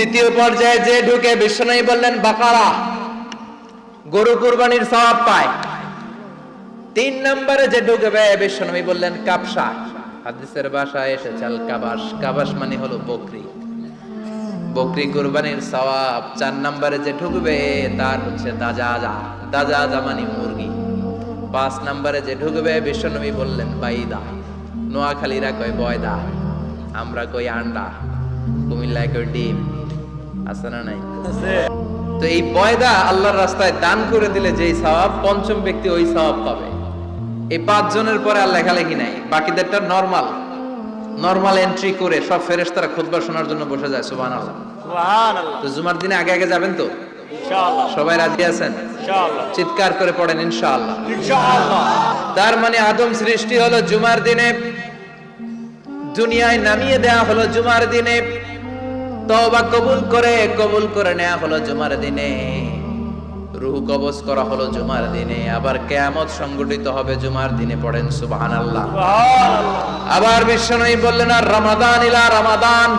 দ্বিতীয় পর্যায়ে যে ঢুকে বিশ্বনয়ী বললেন, বাকারা গরু কুরবানির সওয়াব পায়। তিন নম্বরে যে ঢুকবে, বিশ্বনবী বললেন কাবসা হাদিসের ভাষায় এসেছে, আল কাবাস কাবাস মানে হলো বকরি। বকরি কুরবানির সওয়াব চার নম্বরে যে ঢুকবে, তার হচ্ছে দাজাজা। দাজাজা মানে মুরগি। পাঁচ নম্বরে যে ঢুকবে, বিশ্বনবী বললেন, বাইদা। নোয়াখালীরা কয়, বয়দা। আমরা কই, আন্ডা। কুমিল্লায় কই ডিম আছে না নাই? তো এই বয়দা আল্লাহর রাস্তায় দান করে দিলে যেই সওয়াব পঞ্চম ব্যক্তি ওই সওয়াব পাবে। এই পাঁচ জনের পরে আর লেখালেখি নাই। বাকিদেরটা নরমাল নরমাল এন্ট্রি করে সব ফেরেশতারা খুতবা শোনার জন্য বসে যায় তো জুমার দিনে আগে আগে যাবেন তো? সবাই রাজি আছেন? চিৎকার করে পড়েন ইনশাআল্লাহ। তার মানে আদম সৃষ্টি হলো জুমার দিনে দুনিয়ায় নামিয়ে দেয়া হলো জুমার দিনে। তওবা কবুল করে কবুল করে নেওয়া হলো জুমার দিনে। রুহ কবজ করা হলো জুমার দিনে। আবার কেয়ামত সংগঠিত হবে জুমার দিনে পড়েন সুবহানাল্লাহ। আবার বিশ্বনবী বললেন আর রমাদান ইলা রমাদান।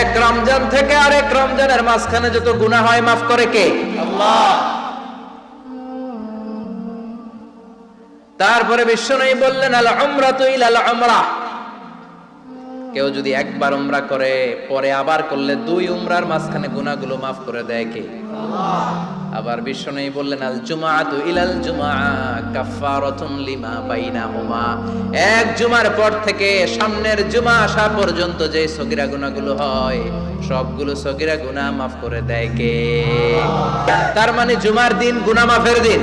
এক রমজান থেকে আরেক রমজানের মাঝখানে যত গুনাহ হয় মাফ করে কে? তারপরে বিশ্বনবী বললেন আল উমরাতু ইলাল উমরাহ কেউ যদি একবার উমরা করে পরে আবার করলে দুই উমরার মাঝখানে গুনাহগুলো মাফ করে দেয় কে? আবার বিশ্বনবী বললেন আল জুমাআতু ইলাল জুমআ কাফফারাতুন লিমা বাইনাহুমা। এক জুমার পর থেকে সামনের জুমা আসা পর্যন্ত যে সগিরা গুনাহগুলো হয় সবগুলো সগিরা গুনাহ মাফ করে দেয় কে? তার মানে জুমার দিন গুনাহ মাফের দিন।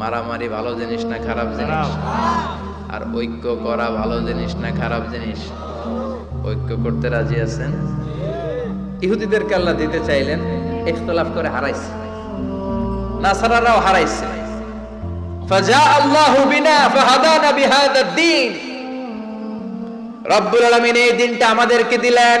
মারামারি ভালো জিনিস না খারাপ জিনিস? আর ঐক্য করা ভালো জিনিস না খারাপ জিনিস? ঐক্য করতে রাজি আছেন? ইহুদিদেরকে আল্লাহ দিতে চাইলেন ইখতলাফ করে হারাইছে। নাসারারাও হারাইছে। ফাজা আল্লাহু বিনা ফাহাদানা বিহাদা দ্বীন রব্বুল আলামিন এই দিনটা আমাদেরকে দিলেন।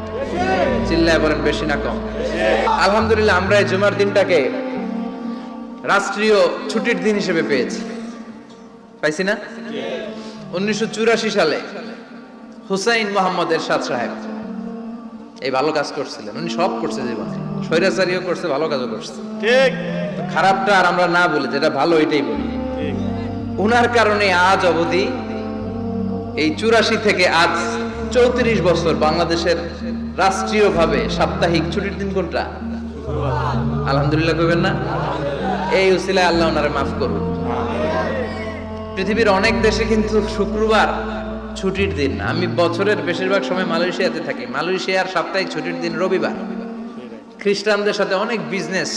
চিল্লায় বলেন বেশি না কম। আলহামদুলিল্লাহ আমরা এই জুমার দিনটাকে রাষ্ট্রীয় ছুটির দিন হিসেবে পেয়েছি। পাইছি না? উনিশশো চুরাশি সালে হুসাইন মোহাম্মদ এরশাদ সাহেব এই ভালো কাজ করছিলেন। উনি সব করছে জীবনে। স্বৈরাচারীও করছে ভালো কাজও করছে। ঠিক। খারাপটা আর আমরা না বলি যেটা ভালো এটাই বলি। উনার কারণে আজ অবধি এই চুরাশি থেকে আজ চৌত্রিশ বছর বাংলাদেশের রাষ্ট্রীয়ভাবে সাপ্তাহিক ছুটির দিন কোনটা? আলহামদুলিল্লাহ কইবেন না? এই উসিলায় আল্লাহ ওনারে মাফ করুন পৃথিবীর অনেক দেশে কিন্তু শুক্রবার ছুটির দিন। আমি বছরের বেশিরভাগ সময় মালয়েশিয়াতে থাকি। মালয়েশিয়ার সাপ্তাহিক ছুটির দিন রবিবার। খ্রিস্টানদের সাথে অনেক বিজনেস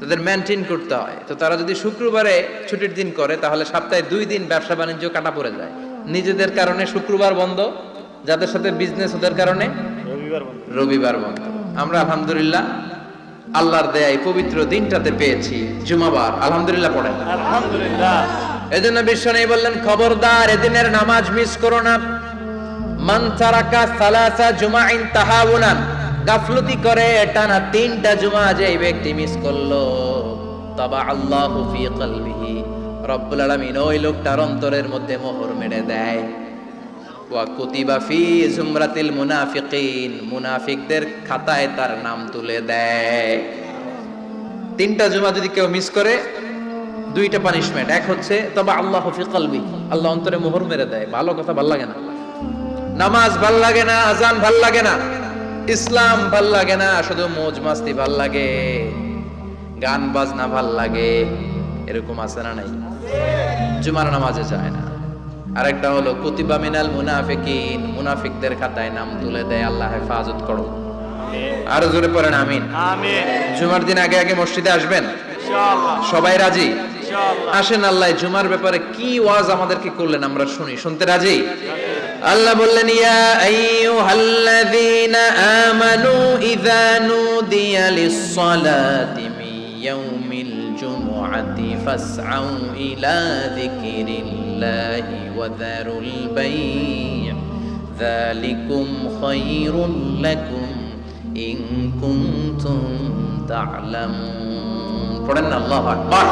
তাদের মেনটেন করতে হয়। তো তারা যদি শুক্রবারে ছুটির দিন করে, তাহলে সপ্তাহে দুই দিন ব্যবসা বাণিজ্য কাটা পড়ে যায়। নিজেদের কারণে শুক্রবার বন্ধ, যাদের সাথে বিজনেস ওদের কারণে। রবিবার বন্ধ। আমরা আলহামদুলিল্লাহ আল্লাহর দেয় এই পবিত্র দিনটাতে পেয়েছি। জুমাবার। আলহামদুলিল্লাহ পড়েন আলহামদুলিল্লাহ। এজন্য বিশ্ব নেই বললেন খবরদার এদিনের নামাজ মিস করো না। মান তারাকা সালাসা জুমাইন গাফলতি করে টানা তিনটা জুমা যে এই ব্যক্তি মিস করল। তবা আল্লাহু ফি কলবিহি। রব্বুল আলামিন ওই লোকটার অন্তরের মধ্যে মোহর মেরে দেয়। জুমরাতিল মুনাফিকিন, মুনাফিকদের খাতায় তার নাম তুলে দেয়। তিনটা জুমা যদি কেউ মিস করে, দুইটা পানিশমেন্ট এক হচ্ছে তবে আল্লাহ ফি আল্লাহ অন্তরে মোহর মেরে দেয়, ভালো কথা ভালো লাগে না। নামাজ ভালো লাগে না আজান ভালো লাগে না, ইসলাম ভালো লাগে না, শুধু মোজ মাস্তি ভালো লাগে, গান বাজনা ভালো লাগে, এরকম আছে না নাই? জুমার নামাজে যায় না। আরেকটা হলো কুতিবা মিনাল মুনাফিকিন মুনাফিকদের খাতায় নাম তুলে দেয় আল্লাহ হেফাজত করো। আরও জোরে পড়েন আমিন। জুমার দিন আগে আগে মসজিদে আসবেন? ইনশাআল্লাহ। সবাই রাজি? ইনশাআল্লাহ। আসেন আল্লাহ জুমার ব্যাপারে কি ওয়াজ আমাদেরকে করলেন আমরা শুনি। শুনতে রাজি? আল্লাহ বললেন ইয়া আইয়ুহাল্লাযীনা আমানু ইযা নুদিয়া লিস-সালাতি মিন ইয়াউমিল জুমুআতি ফাসআউ ইলা যিকরিল্লাহি ওয়া যারুল বাই' যালিকুম খায়রুল লাকুম ইন কুনতুম পড়েন না আকবার।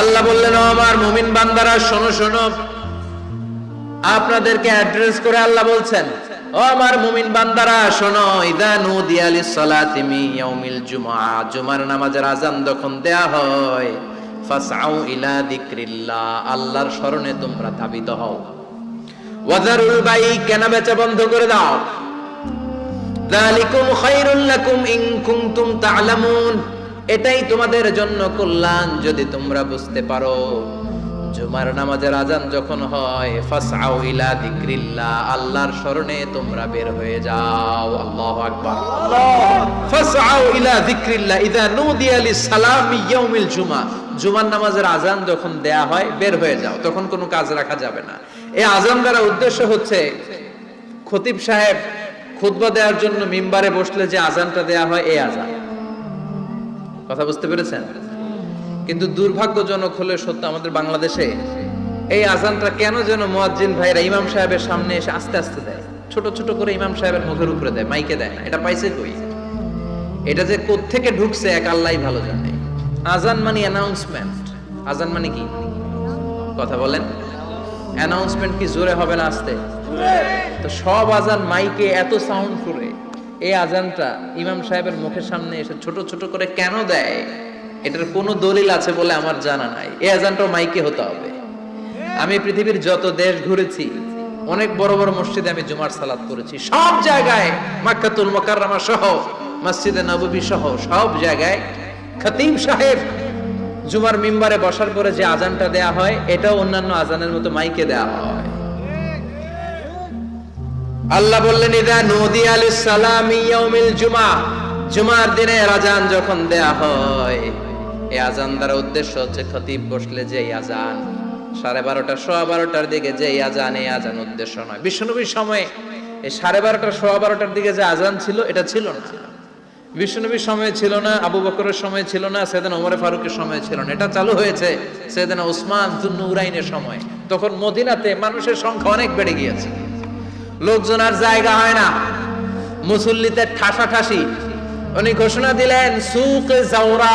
আল্লাহ বললেন আমার মুমিন বান্দারা, শোনো শোনো। আপনাদেরকে অ্যাড্রেস করে আল্লাহ বলছেন ও আমার মুমিন বান্দারা, শোনো, ইদা নুদিয়া লিস-সালাতি মিন ইয়াউমিল জুমআ জুমার নামাজের আজান যখন দেয়া হয়, ফাসআউ ইলা যিকরিল্লাহ আল্লাহর শরণে তোমরা ধাবিত হও। ওয়াজারুল বাই কেনা বেচা বন্ধ করে দাও। যালিকুম খায়রুল লাকুম ইন কুনতুম তা'লামুন এটাই তোমাদের জন্য কল্যাণ যদি তোমরা বুঝতে পারো। জুমার নামাজের আজান যখন হয় ইলা যিকরিল্লাহ, আল্লাহর শরণে তোমরা বের হয়ে যাও। আল্লাহু আকবার। ইলা যিকরিল্লাহ ইযা নুদিয়া লিস-সালামি ইয়াউমিল জুমা। জুমার নামাজের আজান যখন দেয়া হয়, বের হয়ে যাও। তখন কোনো কাজ রাখা যাবে না। এই আজান দ্বারা উদ্দেশ্য হচ্ছে, খতিব সাহেব খুতবা দেওয়ার জন্য মিম্বারে বসলে যে আজানটা দেয়া হয়, এই আজান। কথা বুঝতে পেরেছেন? কিন্তু দুর্ভাগ্যজনক হলে সত্য আমাদের বাংলাদেশে এই আজানটা কেন যেন মুয়াজ্জিন ভাইরা ইমাম সাহেবের সামনে এসে আস্তে আস্তে দেয়? ছোট ছোট করে ইমাম সাহেবের মুখের উপরে দেয়, মাইকে দেয় না। এটা পাইছে কই? এটা যে থেকে ঢুকছে এক আল্লাহ ভালো জানে। আজান মানে অ্যানাউন্সমেন্ট আজান মানে কি? কথা বলেন। অ্যানাউন্সমেন্ট কি জোরে হবে না আস্তে? তো সব আজান মাইকে এত সাউন্ড করে, এই আজানটা ইমাম সাহেবের মুখের সামনে এসে ছোট ছোট করে কেন দেয়? এটার কোনো দলিল আছে বলে আমার জানা নাই। এই আজানটাও মাইকে হতে হবে। আমি পৃথিবীর যত দেশ ঘুরেছি, অনেক বড় বড় মসজিদে আমি জুমার সালাত করেছি। সব জায়গায় মাক্কাতুল মোকাররমা সহ, মসজিদে নববী সহ, সব জায়গায় খতিব সাহেব জুমার মিম্বারে বসার পরে যে আজানটা দেয়া হয়, এটাও অন্যান্য আজানের মতো মাইকে দেয়া হয়। আল্লাহ বললেন, ইদা নদী আলিস সালামি ইয়াউমিল জুমা। জুমার দিনে আজান যখন দেয়া হয় এই আজান দ্বারা উদ্দেশ্য হচ্ছে খতিব বসলে যে আজান। সাড়ে বারোটা, সোয়া বারোটার দিকে যে আজান, এই আজান উদ্দেশ্য নয়। বিষ্ণুনবীর সময়ে এই সাড়ে বারোটা সোয়া বারোটার দিকে যে আজান ছিল, এটা ছিল না। বিষ্ণুনবীর সময় ছিল না, আবু বকরের সময় ছিল না, সেদিন ওমরে ফারুকের সময় ছিল না। এটা চালু হয়েছে সেদিন ওসমান জুন্নুরাইনের সময়। তখন মদিনাতে মানুষের সংখ্যা অনেক বেড়ে গিয়েছে। লোকজন আর জায়গা হয় না। মুসল্লিতে ঠাসা ঠাসি উনি ঘোষণা দিলেন, সুক জাওরা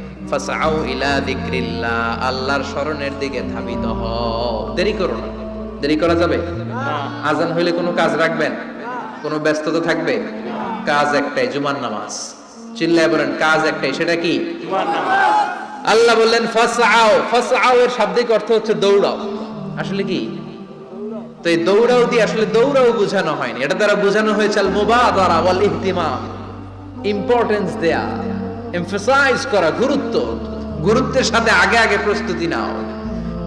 ফাসআউ ইলা যিকরিল্লাহ আল্লাহর স্মরণের দিকে ধাবিত হও দেরি করো না। দেরি করা যাবে? আজান হইলে কোনো কাজ রাখবেন? কোনো ব্যস্ততা থাকবে? কাজ একটাই জুমার নামাজ। চিল্লায় বলেন কাজ একটাই সেটা কি? আল্লাহ বললেন এর শাব্দিক অর্থ হচ্ছে দৌড়াও। আসলে কি? তো এই দৌড়াও দিয়ে আসলে দৌড়াও বোঝানো হয়নি। এটা দ্বারা বোঝানো হয়েছে আল মুবাদারা ওয়াল ইহতিমাম ইম্পর্টেন্স দেয়া। এমফাসাইজ করা, গুরুত্ব, গুরুত্বের সাথে আগে আগে প্রস্তুতি নাও।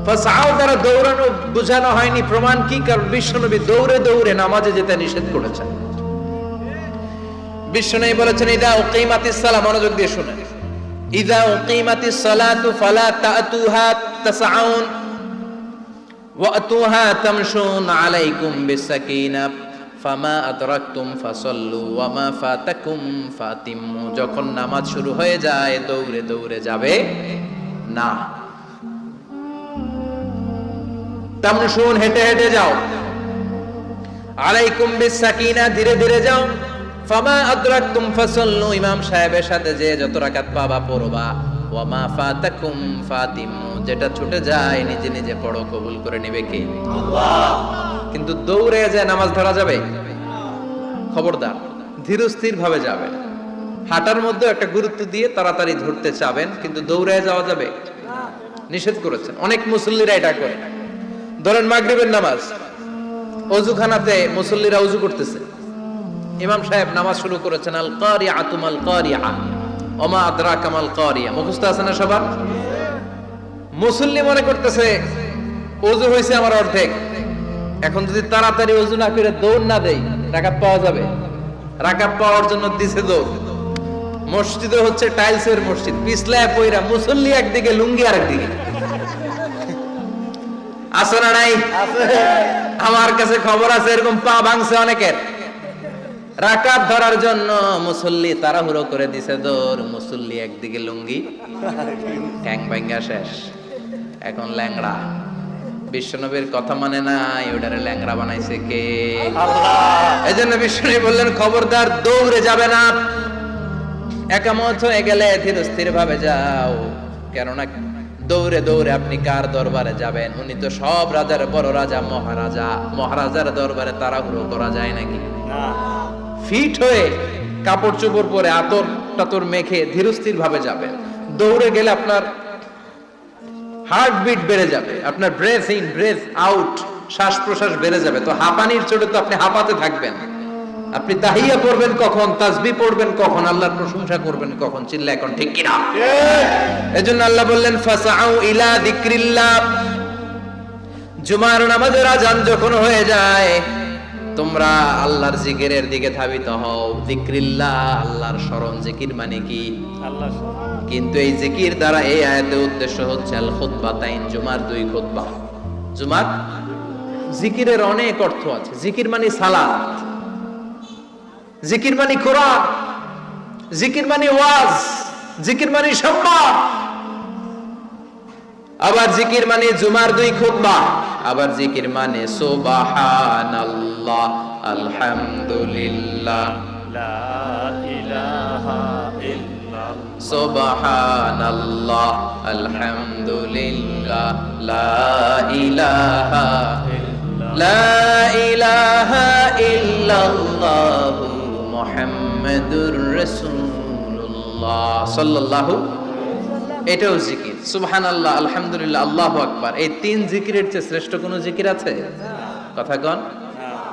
ফাসআও দ্বারা দৌড়ানো, বোঝানো হয়নি প্রমাণ কি? কারণ বিশ্বনবী দৌড়ে দৌড়ে নামাজে যেতে নিষেধ করেছেন। বিশ্বনবী বলেছেন, ইদা উকিমাতিস সালাহ, মনোযোগ দিয়ে শুনেন। ইদা উকিমাতিস সালাতু ফালা তাতুহা তাসআউন ওয়াতুহা তামশুন আলাইকুম বিসাকিনা। ফামা আদরাকতুম ফাসাল্লু ওয়ামা ফাতাকুম ফাতিম্মু যখন নামাজ শুরু হয়ে যায়, দৌড়ে দৌড়ে যাবে না। তামশুন হেঁটে হেঁটে যাও। আলাইকুম বিসাকিনা, ধীরে ধীরে যাও। ফামা আদরাকতুম ফাসাল্লু, ইমাম সাহেবের সাথে যে যত রাকাত পাবা, পড়বা। ওয়ামা ফাতাকুম ফাতিমু, যেটা ছুটে যায়, নিজে নিজে পড়ো, কবুল করে নেবে কে? কিন্তু দৌড়ে যায় নামাজ ধরা যাবে, খবরদার ধীরস্থির ভাবে যাবে। হাঁটার মধ্যে একটা গুরুত্ব দিয়ে তাড়াতাড়ি ধরতে চাবেন, কিন্তু দৌড়ে যাওয়া যাবে? নিষেধ করেছেন। অনেক মুসল্লিরা এটা করে। ধরেন মাগরিবের নামাজ। অজুখানাতে মুসল্লিরা উজু করতেছে। ইমাম সাহেব নামাজ শুরু করেছেন আল কারিয়া আতুমাল কারিয়া ওমা আদরা কামাল কারিয়া। মুখস্থ আছে না সবার? মুসল্লি মনে করতেছে অজু হয়েছে আমার অর্ধেক। এখন যদি তাড়াতাড়ি অজু না করে দৌড় না দেই, রাকাত পাওয়া যাবে। রাকাত পাওয়ার জন্য দিছে দৌড়। মসজিদে হচ্ছে টাইলসের মসজিদ, পিছলায় পয়রা মুসল্লি একদিকে, লুঙ্গি আর একদিকে আছে না নাই? আমার কাছে খবর আছে, এরকম পা ভাঙছে অনেকের। রাকাত ধরার জন্য মুসল্লি তাড়াহুড়ো করে দিছে দৌড়, মুসল্লি একদিকে লুঙ্গি, ট্যাং ভাঙ্গা শেষ। এখন ল্যাংড়া। বিশ্বনবীর কথা মানে নাই ওটারে ল্যাংড়া বানাইছে কে? এই জন্য বিশ্বনবী বললেন খবরদার দৌড়ে যাবে না। একামত হয়ে গেলে ধীর স্থির ভাবে যাও। কেননা দৌড়ে দৌড়ে আপনি কার দরবারে যাবেন? উনি তো সব রাজার বড় রাজা মহারাজা। মহারাজার দরবারে তাড়াহুড়ো করা যায় নাকি? ফিট হয়ে কাপড় চোপড় পরে আতর টাতর মেখে ধীরস্থির ভাবে যাবেন। দৌড়ে গেলে আপনার হার্টবিট বেড়ে যাবে আপনার ব্রেথ ইন ব্রেথ আউট শ্বাস প্রশ্বাস বেড়ে যাবে। তো হাঁপানির চোটে তো আপনি হাঁপাতে থাকবেন। আপনি তাহিয়া পড়বেন কখন তাসবি পড়বেন কখন আল্লাহর প্রশংসা করবেন কখন চিল্লা এখন ঠিক কিনা? এজন্য আল্লাহ বললেন ফাসাউ ইলা যিকরিল্লাহ জুমার নামাজের আজান যখন হয়ে যায় তোমরা আল্লাহর জিকিরের দিকে ধাবিত হও। যিকরিল্লাহ আল্লাহর স্মরণ জিকির মানে কি? আল্লাহ কিন্তু এই জিকির দ্বারা এই আয়াতের উদ্দেশ্য হচ্ছে আল খুতবা তাইন, জুমার দুই খুতবা। জুমার জিকিরের অনেক অর্থ আছে। জিকির মানে সালাত। জিকির মানে কোরআন। জিকির মানে ওয়াজ। জিকির মানে সম্মান। আবার জিকির মানে জুমার দুই খুতবা। আবার জিকির মানে সুবহানাল্লাহ, আলহামদুলিল্লাহ। লা ইলাহা সুবহানাল্লাহ আলহামদুলিল্লাহ লা ইলাহা লা ইলাহা ইল্লাল্লাহ মুহাম্মাদুর রাসূলুল্লাহ সাল্লাল্লাহু এটাও জিকির। সুবহানাল্লাহ আলহামদুলিল্লাহ আল্লাহু আকবার। এই তিন জিকিরের চেয়ে শ্রেষ্ঠ কোনো জিকির আছে? কথা কন।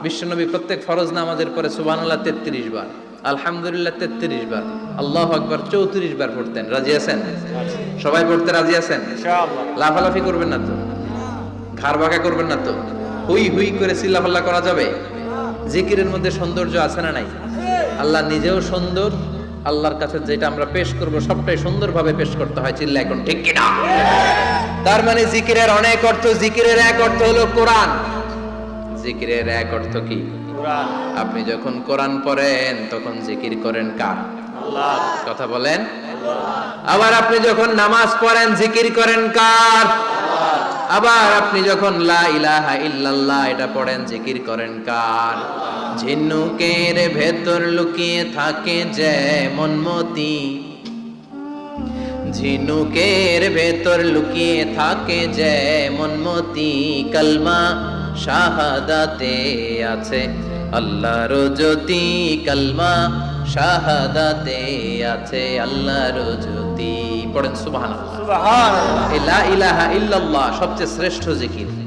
বিশ্বনবী প্রত্যেক ফরজ নামাজের পরে সুবহানাল্লাহ 33 বার। আলহামদুলিল্লাহ 33 বার। আল্লাহ আকবার 34 বার পড়তেন। রাজি আছেন? সবাই পড়তে রাজি আছেন? লাফালাফি করবেন না তো? খার বাঁকা করবেন না তো? হুই হুই করে চিল্লাফাল্লা করা যাবে? জিকিরের মধ্যে সৌন্দর্য আছে না নাই? আল্লাহ নিজেও সুন্দর আল্লাহর কাছে যেটা আমরা পেশ করব সবটাই সুন্দরভাবে পেশ করতে হয় চিল্লা এখন ঠিক কিনা তার মানে জিকিরের অনেক অর্থ জিকিরের এক অর্থ হলো কোরআন। জিকিরের এক অর্থ কি? আপনি যখন কোরআন পড়েন তখন জিকির করেন কার? কথা বলেন। আবার আপনি যখন নামাজ পড়েন জিকির করেন কার? আবার আপনি যখন লা ইলাহা ইল্লাল্লাহ এটা পড়েন জিকির করেন কার? ঝিনুকের ভেতর লুকিয়ে থাকে যে মনমতি ঝিনুকের ভেতর লুকিয়ে থাকে যে মনমতি কলমা শাহাদাতে আছে। আল্লাহর জ্যোতি কলমা শাহাদাতে আছে আল্লাহর জ্যোতি। পড়েন সুবহানাল্লাহ। সুবহানাল্লাহ। লা ইলাহা ইল্লাল্লাহ সবচেয়ে শ্রেষ্ঠ জিকির।